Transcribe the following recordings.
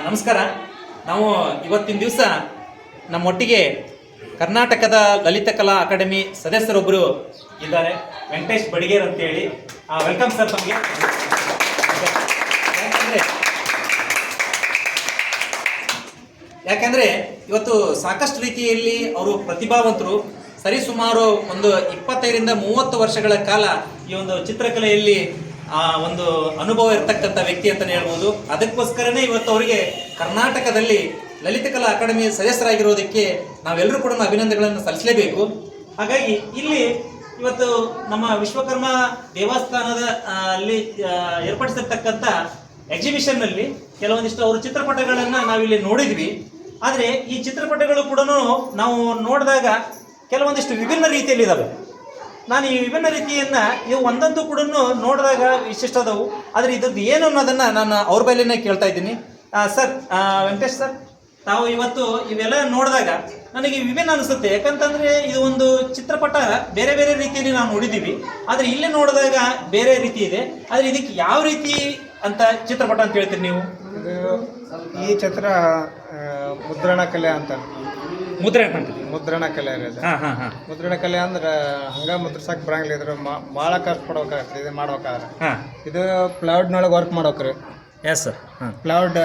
ನಮಸ್ಕಾರ. ನಾವು ಇವತ್ತಿನ ದಿವಸ ನಮ್ಮೊಟ್ಟಿಗೆ ಕರ್ನಾಟಕದ ಲಲಿತ ಕಲಾ ಅಕಾಡೆಮಿ ಸದಸ್ಯರೊಬ್ಬರು ಇದ್ದಾರೆ. ವೆಂಕಟೇಶ್ ಬಡಿಗೇರ್ ಅಂತೇಳಿ. ವೆಲ್ಕಮ್ ಸರ್ ತಮಗೆ. ಯಾಕಂದ್ರೆ ಇವತ್ತು ಸಾಕಷ್ಟು ರೀತಿಯಲ್ಲಿ ಅವರು ಪ್ರತಿಭಾವಂತರು. ಸರಿಸುಮಾರು ಒಂದು ಇಪ್ಪತ್ತೈದರಿಂದ ಮೂವತ್ತು ವರ್ಷಗಳ ಕಾಲ ಈ ಒಂದು ಚಿತ್ರಕಲೆಯಲ್ಲಿ ಆ ಒಂದು ಅನುಭವ ಇರತಕ್ಕಂಥ ವ್ಯಕ್ತಿ ಅಂತಲೇ ಹೇಳ್ಬೋದು. ಅದಕ್ಕೋಸ್ಕರನೇ ಇವತ್ತು ಅವರಿಗೆ ಕರ್ನಾಟಕದಲ್ಲಿ ಲಲಿತ ಕಲಾ ಅಕಾಡೆಮಿ ಸದಸ್ಯರಾಗಿರೋದಕ್ಕೆ ನಾವೆಲ್ಲರೂ ಕೂಡ ಅಭಿನಂದನೆಗಳನ್ನು ಸಲ್ಲಿಸಲೇಬೇಕು. ಹಾಗಾಗಿ ಇಲ್ಲಿ ಇವತ್ತು ನಮ್ಮ ವಿಶ್ವಕರ್ಮ ದೇವಸ್ಥಾನದ ಅಲ್ಲಿ ಏರ್ಪಡಿಸಿರ್ತಕ್ಕಂಥ ಎಕ್ಸಿಬಿಷನ್ನಲ್ಲಿ ಕೆಲವೊಂದಿಷ್ಟು ಅವರು ಚಿತ್ರಪಟಗಳನ್ನ ನಾವಿಲ್ಲಿ ನೋಡಿದ್ವಿ. ಆದರೆ ಈ ಚಿತ್ರಪಟಗಳು ಕೂಡ ನಾವು ನೋಡಿದಾಗ ಕೆಲವೊಂದಿಷ್ಟು ವಿಭಿನ್ನ ರೀತಿಯಲ್ಲಿ ಇದಾವೆ ನಾನು ಈ ವಿಭಿನ್ನ ರೀತಿಯನ್ನ ಇವು ಒಂದೊಂದು ಕೂಡ ನೋಡಿದಾಗ ವಿಶಿಷ್ಟ ಅದಾವು ಆದ್ರೆ ಇದ್ರದ್ದು ಏನು ಅನ್ನೋದನ್ನ ನಾನು ಅವ್ರ ಬೈಲೇನೆ ಕೇಳ್ತಾ ಇದ್ದೀನಿ. ಸರ್ ವೆಂಕಟೇಶ್ ಸರ್, ತಾವು ಇವತ್ತು ಇವೆಲ್ಲ ನೋಡಿದಾಗ ನನಗೆ ವಿಭಿನ್ನ ಅನಿಸುತ್ತೆ. ಯಾಕಂತಂದ್ರೆ ಇದು ಒಂದು ಚಿತ್ರಪಟ ಬೇರೆ ಬೇರೆ ರೀತಿಯಲ್ಲಿ ನಾವು ನೋಡಿದ್ದೀವಿ. ಆದ್ರೆ ಇಲ್ಲಿ ನೋಡಿದಾಗ ಬೇರೆ ರೀತಿ ಇದೆ. ಆದ್ರೆ ಇದಕ್ಕೆ ಯಾವ ರೀತಿ ಅಂತ ಚಿತ್ರಪಟ ಅಂತ ಹೇಳ್ತೀರಿ ನೀವು? ಈ ಚಿತ್ರ ಮುದ್ರಣ ಕಲೆ ಅಂತ. ಮುದ್ರೆ ಅಂತೀವಿ ಮುದ್ರಣ ಕಲೆ ರೀ ಇದು ಹಾ ಹಾ ಹಾ. ಮುದ್ರಣ ಕಲೆ ಅಂದ್ರೆ ಹಂಗ ಮುದ್ರಸಕ್ ಬರಂಗಿಲ್ಲ ಇದ್ರ ಭಾಳ ಕಷ್ಟ ಪಡ್ಬೇಕಾಗ್ತದೆ ಇದು ಮಾಡ್ಬೇಕಾದ್ರೆ. ಹಾ. ಇದು ಪ್ಲೌಡ್ನೊಳಗೆ ವರ್ಕ್ ಮಾಡ್ಬೇಕ್ರಿ. ಎಸ್ ಸರ್ ಪ್ಲೌಡ್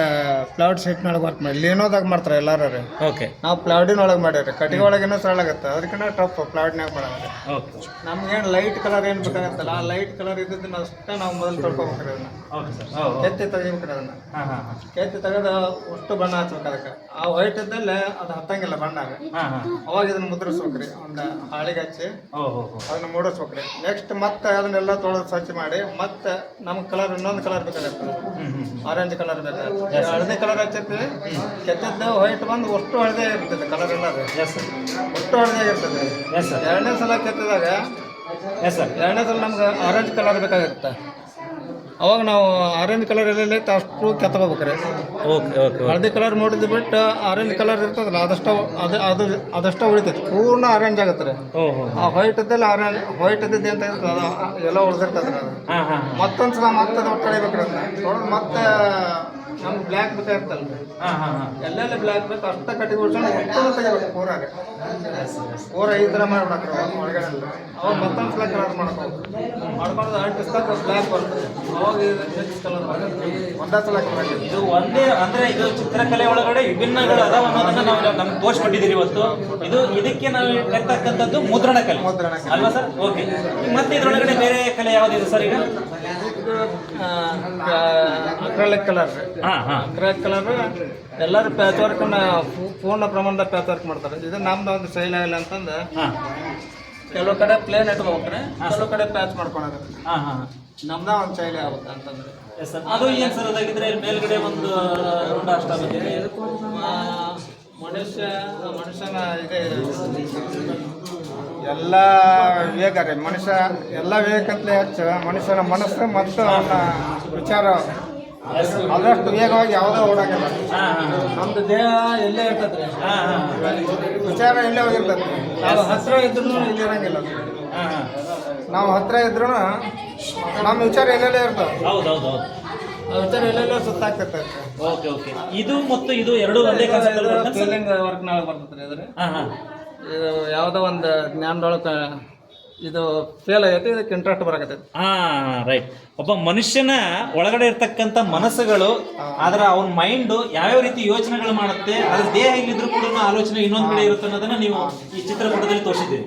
ಪ್ಲೌಡ್ ಶೀಟ್ನೊಳಗೆ ವರ್ಕ್ ಮಾಡಿ ಲೀನೋದಾಗ ಮಾಡ್ತಾರೆ ಎಲ್ಲಾರು ರೀ ಓಕೆ ನಾವು ಪ್ಲೌಡಿನೊಳಗೆ ಮಾಡೀವಿ ಕಟ್ಟಿಗೆ ಒಳಗೇನೋ ಸರಳ ಆಗತ್ತೆ. ಅದಕ್ಕಿಂತ ಟಫ್ ಪ್ಲೌಡ್ನಾಗ ಮಾಡೋದು ಓಕೆ ನಮ್ಗೇನು ಲೈಟ್ ಕಲರ್ ಏನು ಬೇಕಾಗತ್ತಲ್ಲ ಆ ಲೈಟ್ ಕಲರ್ ಇದ್ದಿದ್ದನ್ನ ಅಷ್ಟೇ ನಾವು ಮೊದಲು ತೊಳ್ಕೊಬೇಕ್ರಿ ಅದನ್ನ. ಓಕೆ ಸರ್ ಕೆತ್ತಿ ತೆಗಿಬೇಕ್ರಿ ಅದನ್ನ. ಹಾಂ ಹಾಂ ಹಾಂ. ಕೆತ್ತಿ ತೆಗೆದು ಅಷ್ಟು ಬಣ್ಣ ಹಚ್ಬೇಕು ಅದಕ್ಕೆ. ಆ ವೈಟ್ ಇದ್ದಲ್ಲೇ ಅದು ಹತ್ತಂಗಿಲ್ಲ ಬಣ್ಣಾಗ ಅವಾಗ ಇದನ್ನ ಮುದ್ರಿಸ್ಬೇಕ್ರಿ. ಒಂದು ಹಾಳಿಗೆ ಹಚ್ಚಿ ಹೋ ಅದನ್ನ ಮೂಡಿಸ್ಬೇಕ್ರಿ. ನೆಕ್ಸ್ಟ್ ಮತ್ತೆ ಅದನ್ನೆಲ್ಲ ತೊಳೆದು ಸ್ವಚ್ಛ ಮಾಡಿ ಮತ್ತೆ ನಮ್ಗೆ ಕಲರ್ ಇನ್ನೊಂದು ಕಲರ್ ಬೇಕಾಗತ್ತೆ. ಆರೆಂಜ್ ಕಲರ್ ಬೇಕಾಗುತ್ತೆ ಹಳದಿ ಕಲರ್ ಹಚ್ಚಿರ್ತೀವಿ ಕೆತ್ತದ್ದು ವೈಟ್ ಬಂದು ಅಷ್ಟು ಹಳದೇ ಇರ್ತದೆ ಕಲರ್ ಎಲ್ಲ ಅದು. ಎಸ್ ಸರ್ ಅಷ್ಟು ಹಳದೇ ಇರ್ತದೆ. ಎಸ್ ಸರ್ ಎರಡನೇ ಸಲ ಕೆತ್ತಿದಾಗ ಎಸ್ ಸರ್ ಎರಡನೇ ಸಲ ನಮ್ಗೆ ಆರೆಂಜ್ ಕಲರ್ ಬೇಕಾಗಿರುತ್ತೆ. ಅವಾಗ ನಾವು ಆರೆಂಜ್ ಕಲರ್ ಎಲ್ಲ ಐತೆ ಅಷ್ಟು ಕೆತ್ತಬೇಕ್ರಿ. ಓಕೆ ಓಕೆ ಹಳದಿ ಕಲರ್ ನೋಡಿದ್ ಬಿಟ್ಟು ಆರೆಂಜ್ ಕಲರ್ ಇರ್ತದಲ್ಲ ಅದಷ್ಟು ಅದು ಅದು ಅದಷ್ಟು ಉಳಿತೈತಿ ಪೂರ್ಣ ಆರೆಂಜ್ ಆಗತ್ತೆ ರೀ ಆ ವೈಟ್ ಇದ್ದಲ್ಲಿ ಆರೆಂಜ್ ವೈಟ್ ಇದ್ದಿದ್ದು ಅಂತ ಇರ್ತದೆ ಅದು ಎಲ್ಲ ಉಳಿದಿರ್ತದೆ ಮತ್ತೊಂದು ಸಲ ಮತ್ತೆ ಅದು ತೊಳಿಬೇಕ್ರಿ ಅದನ್ನ. ಮತ್ತೆ ನಮ್ಗೆ ಬ್ಲ್ಯಾಕ್ ಹಾಂ ಹಾಂ ಎಲ್ಲೆಲ್ಲಿ ಬ್ಲ್ಯಾಕ್ ಬೇಕು ಅಷ್ಟ ಕಟ್ಟಿಗೆ ಉಳ್ಸ್ಕೊಂಡು ಒಟ್ಟು ತೆಗಿಬೇಕು ಪೂರಾಗ ಪೂರ ಈ ಥರ ಮಾಡ್ಬಿಡಕ್ರಿ ಒಳಗಡೆ ಅವಾಗ ಮತ್ತೊಂದು ಸಲ ಕಲರ್ ಮಾಡ್ಬೇಕು ಮಾಡ್ಕೊಂಡು ಅಂಟಿಸ್ದಾಗ ಬ್ಲ್ಯಾಕ್ ಬರ್ತದೆ ಅವಾಗ ಕಲರ್ ಒಂದೇ ಸಲ ಇದು ಒಂದೇ ಅಂದ್ರೆ ಇದು ಚಿತ್ರಕಲೆ ಒಳಗಡೆ ವಿಭಿನ್ನಗಳು ಅದಾವ ಅನ್ನೋದನ್ನ ನಾವು ನಮ್ಗೆ ತೋರಿಸ್ಕೊಟ್ಟಿದ್ದೀರಿ ಇವತ್ತು. ಇದು ಇದಕ್ಕೆ ನಾವು ಕರ್ತಕ್ಕಂಥದ್ದು ಮುದ್ರಣ ಕಲೆ. ಮುದ್ರಣ ಕಲೆ. ಅಲ್ವಾ ಸರ್? ಓಕೆ ಮತ್ತೆ ಇದ್ರೊಳಗಡೆ ಬೇರೆ ಕಲೆ ಯಾವ್ದಿದೆ ಸರ್ ಈಗ? Acrylic colour. ಹಾಂ ಹಾಂ. ಅಕ್ರಲಿಕ್ ಕಲರ್ ಎಲ್ಲರೂ ಪ್ಯಾಚ್ ವರ್ಕ್ ಪೂರ್ಣ ಪ್ರಮಾಣದ ಪ್ಯಾಚ್ ವರ್ಕ್ ಮಾಡ್ತಾರೆ. ಇದು ನಮ್ದು ಒಂದು ಶೈಲಿ ಆಗಿಲ್ಲ ಅಂತಂದ್ರೆ ಕೆಲವು ಕಡೆ ಪ್ಲೇನ್ ಇಟ್ಕೋಬೇಕ್ರೆ ಕೆಲವು ಕಡೆ ಪ್ಯಾಚ್ ಹಾಂ ಹಾಂ. ನಮ್ದ ಒಂದು ಶೈಲಿ ಆಗುತ್ತೆ ಅಂತಂದ್ರೆ. ಅದು ಏನು ಸರ್ ಅದಾಗಿದ್ರೆ ಇಲ್ಲಿ ಮೇಲ್ಗಡೆ ಒಂದು ರುಂಡ ಅಷ್ಟ ಮನುಷ್ಯ ಮನುಷ್ಯನ ಇದೆ. ಎಲ್ಲ ವೇಗ ರೀ ಮನುಷ್ಯ ಎಲ್ಲ ವಿವೇಕಂತಲೇ ಹೆಚ್ಚು ಮನುಷ್ಯನ ಮನಸ್ಸು ಮತ್ತು ಅವನ ವಿಚಾರ. ಆದಷ್ಟು ವೇಗವಾಗಿ ಯಾವುದೋ ಓಡಾಕಲ್ಲ ನಮ್ದು ದೇಹ ಎಲ್ಲೇ ಇರ್ತದೆ ಹಾಂ ಹಾಂ. ವಿಚಾರ ಎಲ್ಲೇ ಹೋಗಿರ್ತದೆ ನಾವು ಹತ್ರ ಇದ್ರೂ ಇಲ್ಲಿ ಇರಂಗಿಲ್ಲ. ಅದು. ನಾವು ಹತ್ರ ಇದ್ರೂ ನಮ್ಮ ವಿಚಾರ ಎಲ್ಲೆಲ್ಲೇ ಇರ್ತದೆ. ವಿಚಾರ ಎಲ್ಲೆಲ್ಲೋ ಸುತ್ತಾಗ್ತಿರ್ತದೆ ಓಕೆ ಓಕೆ. ಇದು ಮತ್ತು ಇದು ಎರಡು ಒಂದೇ ಕಾನ್ಸೆಪ್ಟ್ ಅಲ್ಲಿ ಬರ್ತದೆ ಯಾವುದೋ ಒಂದು ಜ್ಞಾನದೊಳಗೆ ಇದು ಫೇಲ್ ಆಗೈತಿ ಇದಕ್ಕೆ ಇಂಟ್ರೆಸ್ಟ್ ಬರಕತ್ತೈತಿ. ಹಾ ರೈಟ್ ಒಬ್ಬ ಮನುಷ್ಯನ ಒಳಗಡೆ ಇರ್ತಕ್ಕಂಥ ಮನಸ್ಸುಗಳು ಅದರ ಅವನ ಮೈಂಡ್ ಯಾವ್ಯಾವ ರೀತಿ ಯೋಚನೆಗಳು ಮಾಡುತ್ತೆ ಅದ್ರ ದೇಹ ಇಲ್ಲಿದ್ರು ಕೂಡ ಆಲೋಚನೆ ಇನ್ನೊಂದ್ ಕಡೆ ಇರುತ್ತೆ ಅನ್ನೋದನ್ನ ನೀವು ಈ ಚಿತ್ರಪಟದಲ್ಲಿ ತೋರಿಸಿದ್ದೀರಿ.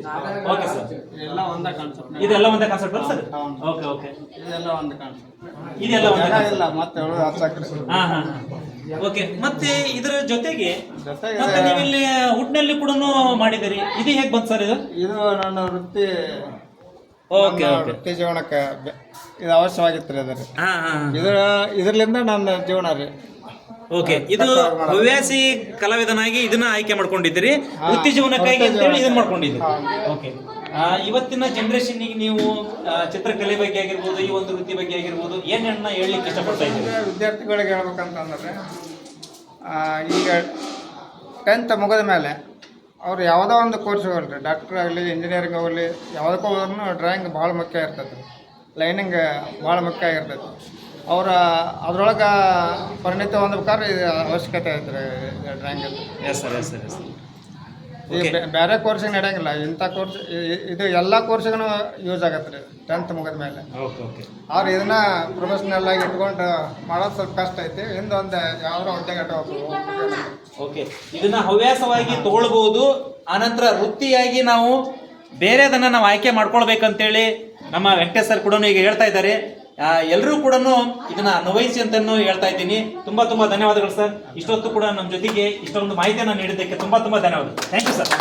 ಓಕೆ ಸರ್ ಇದೆಲ್ಲ ಒಂದೇ ಕಾನ್ಸೆಪ್ಟ್ ಇದೆಲ್ಲ ಒಂದೇ ಕಾನ್ಸೆಪ್ಟ್ ಸರ್? ಓಕೆ ಓಕೆ ಇದೆಲ್ಲ ಒಂದೇ ಕಾನ್ಸೆಪ್ಟ್ ಇದೆಲ್ಲ ಇಲ್ಲ ಮತ್ತೆ ಓಕೆ ಮತ್ತೆ ಇದರ ಜೊತೆಗೆ ಮತ್ತೆ ನೀವಿಲ್ಲಿ ಹುಟ್ಟಿನಲ್ಲಿ ಕೂಡ ಮಾಡಿದಿರಿ ಇದು ಹೇಗೆ ಬಂತು ಸರ್ ಇದು? ಇದು ನನ್ನ ವೃತ್ತಿ ಓಕೆ ವೃತ್ತಿ ಜೀವನಕ್ಕೆ ಇದು ಅವಶ್ಯವಾಗಿತ್ತು ರೀ ಅದ್ರಿ ಇದ್ರ ಇದರ್ಲಿಂದ ನನ್ನ ಜೀವನ ರೀ. ಓಕೆ ಇದು ಹವ್ಯಾಸಿ ಕಲಾವಿದನಾಗಿ ಇದನ್ನ ಆಯ್ಕೆ ಮಾಡ್ಕೊಂಡಿದ್ದೀರಿ. ವೃತ್ತಿ ಜೀವನಕ್ಕಾಗಿ ಅಂತೇಳಿ ಇದನ್ನ ಮಾಡ್ಕೊಂಡಿದ್ದೀರಿ ಓಕೆ ಇವತ್ತಿನ ಜನರೇಷನ್ಗೆ ನೀವು ಚಿತ್ರಕಲೆ ಬಗ್ಗೆ ಆಗಿರ್ಬೋದು ಈ ಒಂದು ವೃತ್ತಿ ಬಗ್ಗೆ ಆಗಿರ್ಬೋದು ಏನನ್ನ ಹೇಳಲಿಕ್ಕೆ ಇಷ್ಟಪಡ್ತಾ ಇದ್ದೀರಿ? ವಿದ್ಯಾರ್ಥಿಗಳಿಗೆ ಹೇಳ್ಬೇಕಂತಂದ್ರೆ ಈಗ ಟೆಂತ್ ಮುಗಿದ ಮೇಲೆ ಅವ್ರು ಯಾವುದೋ ಒಂದು ಕೋರ್ಸ್ ಹೋಗಲ್ರಿ ಡಾಕ್ಟರ್ ಆಗಲಿ ಇಂಜಿನಿಯರಿಂಗ್ ಆಗಲಿ ಯಾವುದಕ್ಕೂ ಹೋದ್ರೂ ಡ್ರಾಯಿಂಗ್ ಭಾಳ ಮುಖ್ಯ ಇರ್ತೈತೆ. ಲೈನಿಂಗ್ ಭಾಳ ಮುಖ್ಯ ಆಗಿರ್ತೈತಿ. ಅವರ ಅದ್ರೊಳಗೆ ಪರಿಣಿತ ಹೊಂದ್ಬೇಕಾದ್ರೆ ಇದು ಅವಶ್ಯಕತೆ ಐತ್ರಿ ಡ್ರಾಯಿಂಗಲ್ಲಿ yes sir yes sir yes ಈ ಬೇರೆ ಕೋರ್ಸಿಗೆ ನಡೆಯಂಗಿಲ್ಲ. ಇಂಥ ಕೋರ್ಸ್ ಇದು ಎಲ್ಲ ಕೋರ್ಸಿಗೂ ಯೂಸ್ ಆಗತ್ತೆ ರೀ ಟೆಂತ್ ಮುಗಿದ ಮೇಲೆ. ಓಕೆ ಓಕೆ ಅವ್ರು ಇದನ್ನ ಪ್ರೊಫೆಷನಲ್ ಆಗಿ ಇಟ್ಕೊಂಡು ಮಾಡೋದು ಸ್ವಲ್ಪ ಕಷ್ಟ ಐತಿ. ಹಿಂದೆ ಒಂದು ಯಾವ್ದಾರ ಉದ್ಯೋಗ ಓಕೆ ಇದನ್ನ ಹವ್ಯಾಸವಾಗಿ ತಗೊಳ್ಬಹುದು ಆನಂತರ ವೃತ್ತಿಯಾಗಿ ನಾವು ಬೇರೆದನ್ನ ನಾವು ಆಯ್ಕೆ ಮಾಡ್ಕೊಳ್ಬೇಕಂತೇಳಿ ನಮ್ಮ ವೆಂಕಟೇಶ್ ಸರ್ ಕೂಡ ಈಗ ಹೇಳ್ತಾ ಇದ್ದಾರೆ. ಎಲ್ಲರೂ ಕೂಡ ಇದನ್ನ ಅನ್ವಯಿಸಿ ಅಂತಾನು ಹೇಳ್ತಾ ಇದ್ದೀನಿ. ತುಂಬಾ ತುಂಬಾ ಧನ್ಯವಾದಗಳು ಸರ್. ಇಷ್ಟೊತ್ತು ಕೂಡ ನಮ್ಮ ಜೊತೆಗೆ ಇಷ್ಟೊಂದು ಮಾಹಿತಿಯನ್ನು ನೀಡಿದ್ದಕ್ಕೆ ತುಂಬಾ ತುಂಬಾ ಧನ್ಯವಾದ ಥ್ಯಾಂಕ್ ಯು ಸರ್